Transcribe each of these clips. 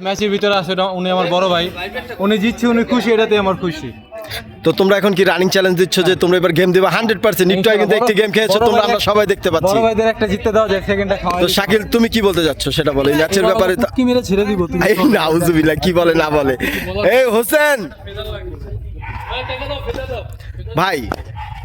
ম্যাচের ভিতরে আছে উনি আমার বড় ভাই। উনি জিতছে উনি খুশি এটাতে আমার খুশি। তো তোমরা এখন কি রানিং চ্যালেঞ্জ দিচ্ছ যে তোমরা এবার গেম দিবা? হান্ড্রেড পার্সেন্ট আগে কিন্তু একটি গেম খেয়েছো তোমরা আমরা সবাই দেখতে পাচ্ছি। বড় ভাইদের একটা জিততে দাও যায় সেকেন্ডটা খাওয়া তো শাকিল তুমি কি বলতে যাচ্ছ সেটা বলো এই ম্যাচের ব্যাপারে কি মেরে ছেড়ে দিব তুমি এই নাউজুবিল্লাহ কি বলে না বলে। এই হোসেন! ভাই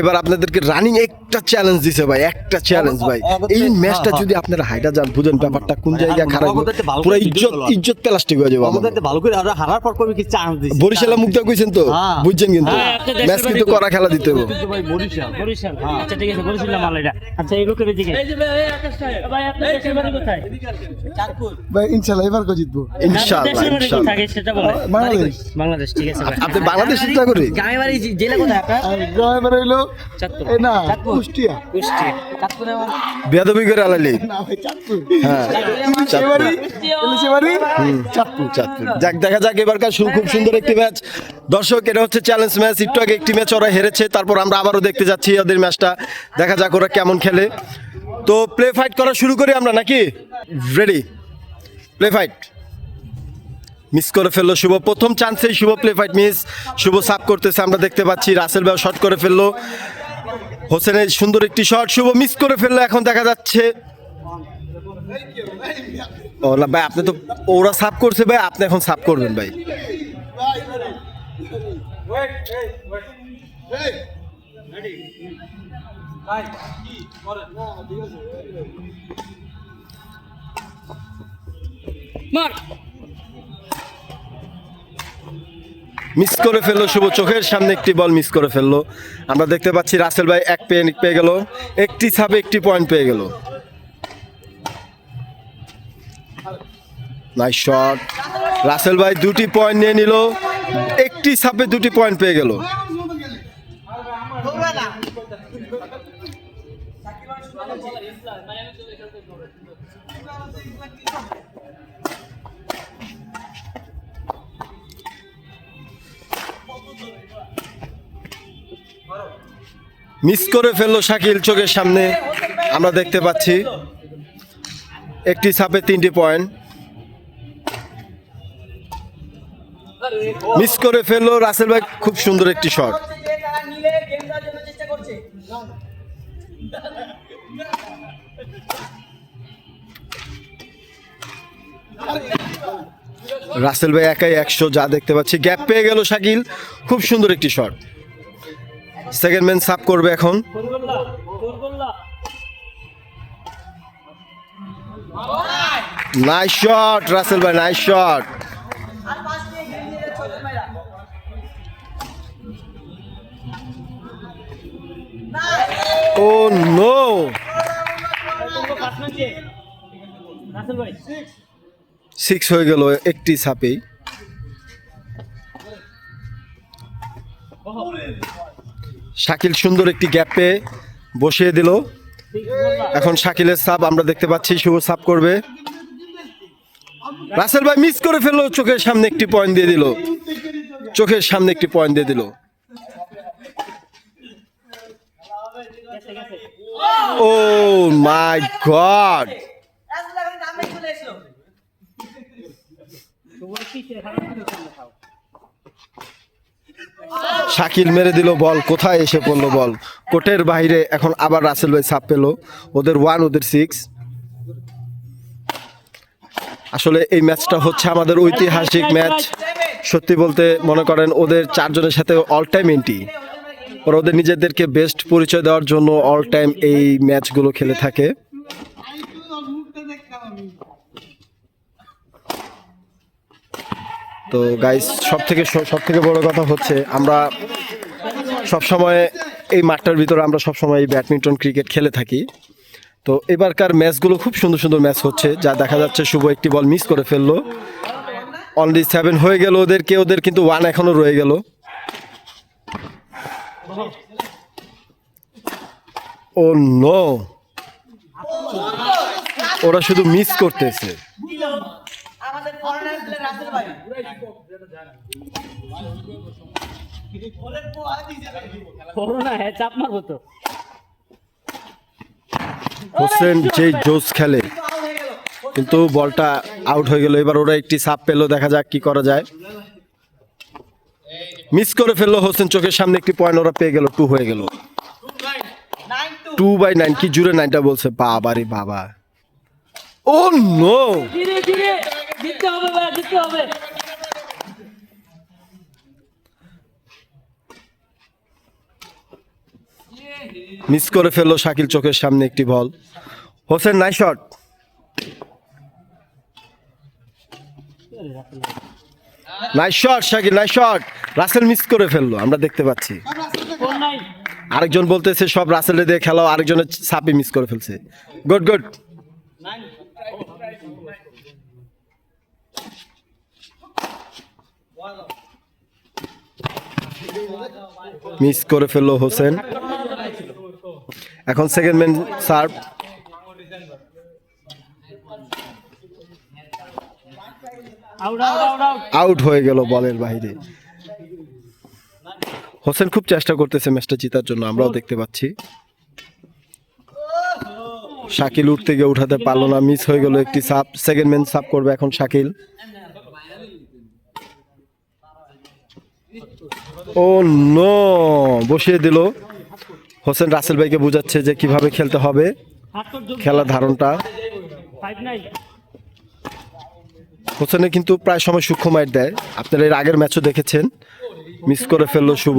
এবার আপনাদেরকে রানিং একটা চ্যালেঞ্জ দিছে ভাই একটা চ্যালেঞ্জ ভাই। এই ম্যাচটা যদি আপনারা হাইটা যান বুঝেন ব্যাপারটা কোন জায়গায় খারাপ পুরো ইজ্জত ইজ্জত প্লাস্টিক হয়ে যাবে আমাদের ভালো করে আমরা হারার পর কবি কি চান্স দিছি? বরিশালা মুক্তা কইছেন তো? হ্যাঁ। বুঝছেন কিন্তু। হ্যাঁ, ম্যাচ কিন্তু করা খেলা দিতে হবে। ভাই বরিশাল বরিশাল। আচ্ছা ঠিক আছে বরিশাল মাল এটা আচ্ছা এই লোকের দিকে। ভাই আকাশ ভাই আপনার দেশের বাড়ি কোথায়? ভাই ইনশাল্লাহ এবার কো জিতবো। ইনশাআল্লাহ ইনশাআল্লাহ সেটা বলে বাংলাদেশ। বাংলাদেশ ঠিক আছে আপনি বাংলাদেশ চিন্তা করে গ্রামের বাড়ি জেলা কোথায় আপনার? আর ড্রাইভার হইল চাঁদপুর। এই না কুষ্টিয়া। কুষ্টি চাঁদপুরে করে আলালি। না ভাই চাঁদপুর। হ্যাঁ যাক দেখা যাক এবারকার শুরু খুব সুন্দর একটি ম্যাচ। দর্শক এটা হচ্ছে চ্যালেঞ্জ ম্যাচ। একটু আগে একটি ম্যাচ ওরা হেরেছে তারপর আমরা আবারও দেখতে যাচ্ছি ওদের ম্যাচটা। দেখা যাক ওরা কেমন খেলে। তো প্লে ফাইট করা শুরু করি আমরা নাকি? রেডি প্লে ফাইট মিস করে ফেলল শুভ। প্রথম চান্সেই Shubho play fight miss Shubho সাপ করতেছে আমরা দেখতে পাচ্ছি। রাসেল ভাই শট করে ফেলল। হোসেনের সুন্দর একটি শট শুভ মিস করে ফেলল, এখন দেখা যাচ্ছে। ভাই, আপনি তো ওরা সাপ করছে, ভাই, আপনি এখন সাপ করবেন, ভাই। মার মিস করে ফেলল শুভ চোখের সামনে একটি বল মিস করে ফেলল। আমরা দেখতে পাচ্ছি রাসেল ভাই এক পেন পেয়ে গেল। একটি ছাপে একটি পয়েন্ট পেয়ে গেল। নাইস শট রাসেল ভাই দুটি পয়েন্ট নিয়ে নিল। একটি ছাপে দুটি পয়েন্ট পেয়ে গেল। মিস করে ফেলল শাকিল চোখের সামনে। আমরা দেখতে পাচ্ছি একটি সাপে তিনটি পয়েন্ট। মিস করে ফেলল রাসেল ভাই, খুব সুন্দর একটি শট। রাসেল ভাই একাই একশো যা দেখতে পাচ্ছি। গ্যাপ পেয়ে গেল শাকিল, খুব সুন্দর একটি শট। সেকেন্ড ম্যান সাপ করবে এখন। নাইস শট রাসেল ভাই nice shot oh no six হয়ে গেল, একটি সাপেই শাকিল সুন্দর একটি গ্যাপ পেয়ে বসিয়ে দিল। এখন শাকিলের সাপ আমরা দেখতে পাচ্ছি শুভ সাপ করবে। রাসেল ভাই মিস করে ফেলল চোখের সামনে একটি পয়েন্ট দিয়ে দিল। চোখের সামনে একটি পয়েন্ট দিয়ে দিল। ও মাই গড শাকিল মেরে দিল বল, কোথায় এসে পড়ল বল? কোর্টের বাইরে এখন আবার রাসেল ভাই সাপ পেল। ওদের ওয়ান ওদের সিক্স আসলে এই ম্যাচটা হচ্ছে আমাদের ঐতিহাসিক ম্যাচ সত্যি বলতে মনে করেন ওদের চারজনের সাথে অল টাইম এন্টি ওরা ওদের নিজেদেরকে বেস্ট পরিচয় দেওয়ার জন্য অল টাইম এই ম্যাচগুলো খেলে থাকে। তো গাইস সব থেকে সব থেকে বড় কথা হচ্ছে আমরা সব সময় এই মাঠটার ভিতরে আমরা সব সময় ব্যাডমিন্টন ক্রিকেট খেলে থাকি। তো এবারকার ম্যাচগুলো খুব সুন্দর সুন্দর ম্যাচ হচ্ছে, যা দেখা যাচ্ছে শুভ একটি বল মিস করে ফেলল। অনলি সেভেন হয়ে গেল ওদেরকে ওদের কিন্তু ওয়ান এখনও রয়ে গেল। ও নো ওরা শুধু মিস করতেছে। আমাদের হ্যাঁ চাপ মারবো তো। হোসেন যে জোস খেলে কিন্তু বলটা আউট হয়ে গেল। এবার ওরা একটি সাপ পেল দেখা যাক কি করা যায়। মিস করে ফেলল হোসেন চোখের সামনে একটি পয়েন্ট ওরা পেয়ে গেল টু হয়ে গেল। টু টু বাই নাইন কি জুড়ে নাইনটা বলছে? বাবা রে বাবা। ও নো ধীরে ধীরে জিততে হবে জিততে হবে। মিস করে ফেলল শাকিল চোখের সামনে একটি বল। হোসেন নাই শট নাই শট শাকিল নাই শট রাসেল মিস করে ফেলল, আমরা দেখতে পাচ্ছি। আরেকজন বলতেছে, সব রাসেলে দিয়ে খেলাও, আরেকজনের সাপে মিস করে ফেলছে। গুড গুড মিস করে ফেলল হোসেন। এখন সেকেন্ড ম্যান সার্ভ আউট হয়ে গেল বলের বাইরে। হোসেন খুব চেষ্টা করতেছে ম্যাচটা জেতার জন্য, আমরাও দেখতে পাচ্ছি। শাকিল উঠতে গিয়ে উঠাতে পারল না মিস হয়ে গেল একটি সাপ সেকেন্ড ম্যান সাপ করবে এখন শাকিল। ও নো, বসিয়ে দিল। হোসেন রাসেল ভাইকে বোঝাচ্ছে যে কীভাবে খেলতে হবে খেলা ধারণটা। হোসেনে কিন্তু প্রায় সময় সূক্ষ্ম মাইট দেয়। আপনারা এর আগের ম্যাচও দেখেছেন। মিস করে ফেলল শুভ।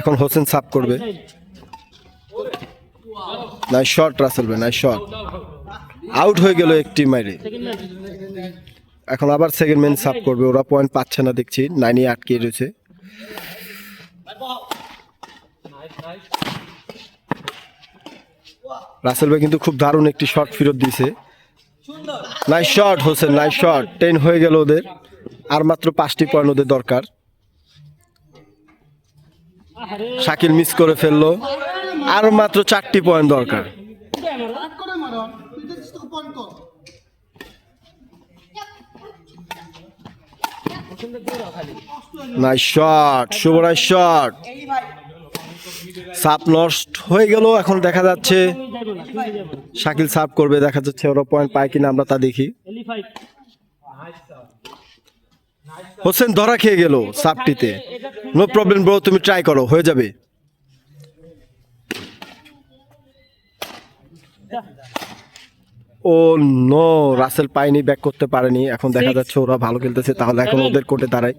এখন হোসেন সাপ করবে। নাই শট রাসেল ভাই নাই শট আউট হয়ে গেল একটি মাইরে। এখন আবার সেকেন্ড ম্যান সাপ করবে, ওরা পয়েন্ট পাচ্ছে না দেখছি নাইনে আটকে রয়েছে। রাসেল ভাই কিন্তু খুব দারুণ একটি শট ফেরত দিয়েছে। নাই শট হোসেন নাই শট টেন হয়ে গেল ওদের, আর মাত্র পাঁচটি পয়েন্ট ওদের দরকার। শাকিল মিস করে ফেলল, আর মাত্র চারটি পয়েন্ট দরকার। রাগ করে মারো তুই দেখছিস তোকে পয়েন্ট কর নাই শট শুভরাজ শট সাপ নষ্ট হয়ে গেল, এখন দেখা যাচ্ছে শাকিল সাপ করবে, দেখা যাচ্ছে ওরা পয়েন্ট পায় কিনা, আমরা তা দেখি। হোসেন ধরা খেয়ে গেল সাপটিতে নো প্রবলেম ব্রো তুমি ট্রাই করো, হয়ে যাবে। ও নো রাসেল পায়নি ব্যাক করতে পারেনি। এখন দেখা যাচ্ছে ওরা ভালো খেলতেছে তাহলে এখন ওদের কোর্টে দাঁড়ায়।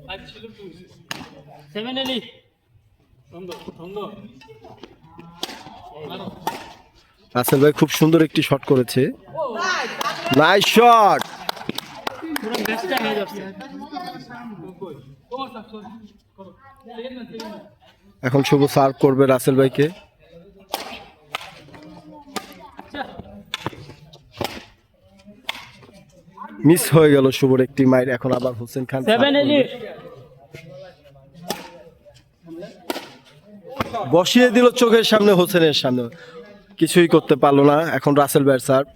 রাসেল ভাই খুব সুন্দর একটি শট করেছে। নাইস শট এখন শুভ সার্ভ করবে রাসেল ভাইকে। মিস হয়ে গেল শুভর একটি মাইর এখন আবার হোসেন খান। বসিয়ে দিল চোখের সামনে হোসেনের সামনে। কিছুই করতে পারল না এখন রাসেল ভাইয়ের সার্ভ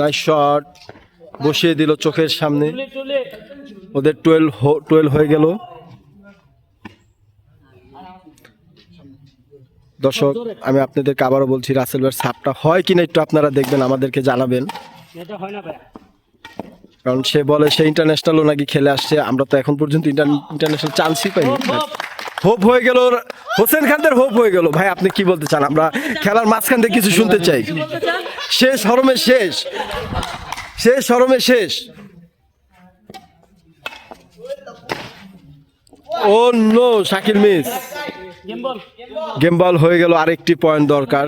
নাইস শট বসিয়ে দিল চোখের সামনে। ওদের টুয়েলভ টুয়েলভ হয়ে গেল। দর্শক আমি আপনাদেরকে আবারও বলছি রাসেল ভাইয়ের সাপটা হয় কিনা একটু আপনারা দেখবেন আমাদেরকে জানাবেন। কারণ সে বলে সে ইন্টারন্যাশনালও নাকি খেলে আসছে আমরা তো এখন পর্যন্ত ইন্টারন্যাশনাল চান্সই পাইনি। হোপ হয়ে গেল হোসেন খানদের হোপ হয়ে গেল। ভাই আপনি কি বলতে চান? আমরা খেলার মাঝখান থেকে কিছু শুনতে চাই। শেষ হরমে শেষ। শেষ হরমে শেষ। ও no Shakil miss. Game ball হয়ে গেল আরেকটি পয়েন্ট দরকার।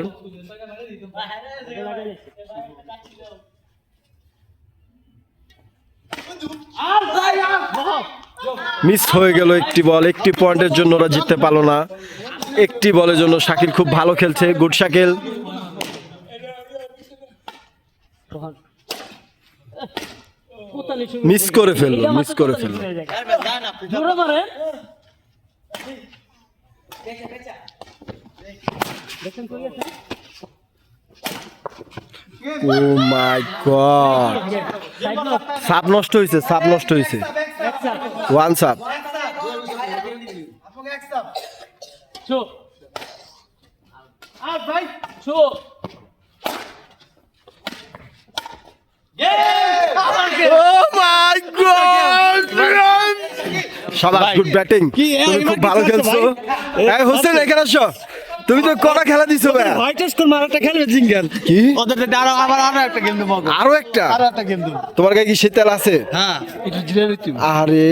মিস হয়ে গেল একটি বল একটি পয়েন্টের জন্য ওরা জিততে পারল না। একটি বলের জন্য শাকিল খুব ভালো খেলছে। গুড শাকিল। মিস করে ফেলল মিস করে ফেলল জোরে মারে দেখেন কই আছে ও মাই গড সাপ নষ্ট হয়েছে সাপ নষ্ট হয়েছে ওয়ান সাপ। শো আর ভাই শাবাশ গুড ব্যাটিং তুমি খুব ভালো খেলছো। এই হোসেন এখানে আসো। তুমি তো কটা খেলা দিছো ভাই? হোয়াইট মারাটা খেলবে জিঙ্গেল? কি? ওদের আরও আবার আরও একটা গেম দেবো। আরও একটা? আরও একটা গেম দেবো। তোমার গায়ে কি শীতেল আছে? হ্যাঁ। একটু জিরে আরে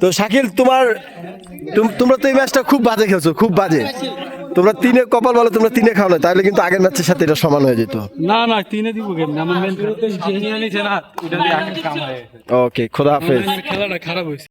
তো শাকিল তোমার তোমরা তো এই ম্যাচটা খুব বাজে খেলছো খুব বাজে। তোমরা তিনে কপাল বলো তোমরা তিনে খাও না তাহলে কিন্তু আগের ম্যাচের সাথে এটা সমান হয়ে যেত। না না তিনে দিব কেন আমার মেন নিছে না এটা দিয়ে আগে কাম হয়। ওকে খোদা হাফেজ। খেলাটা খারাপ হয়েছে।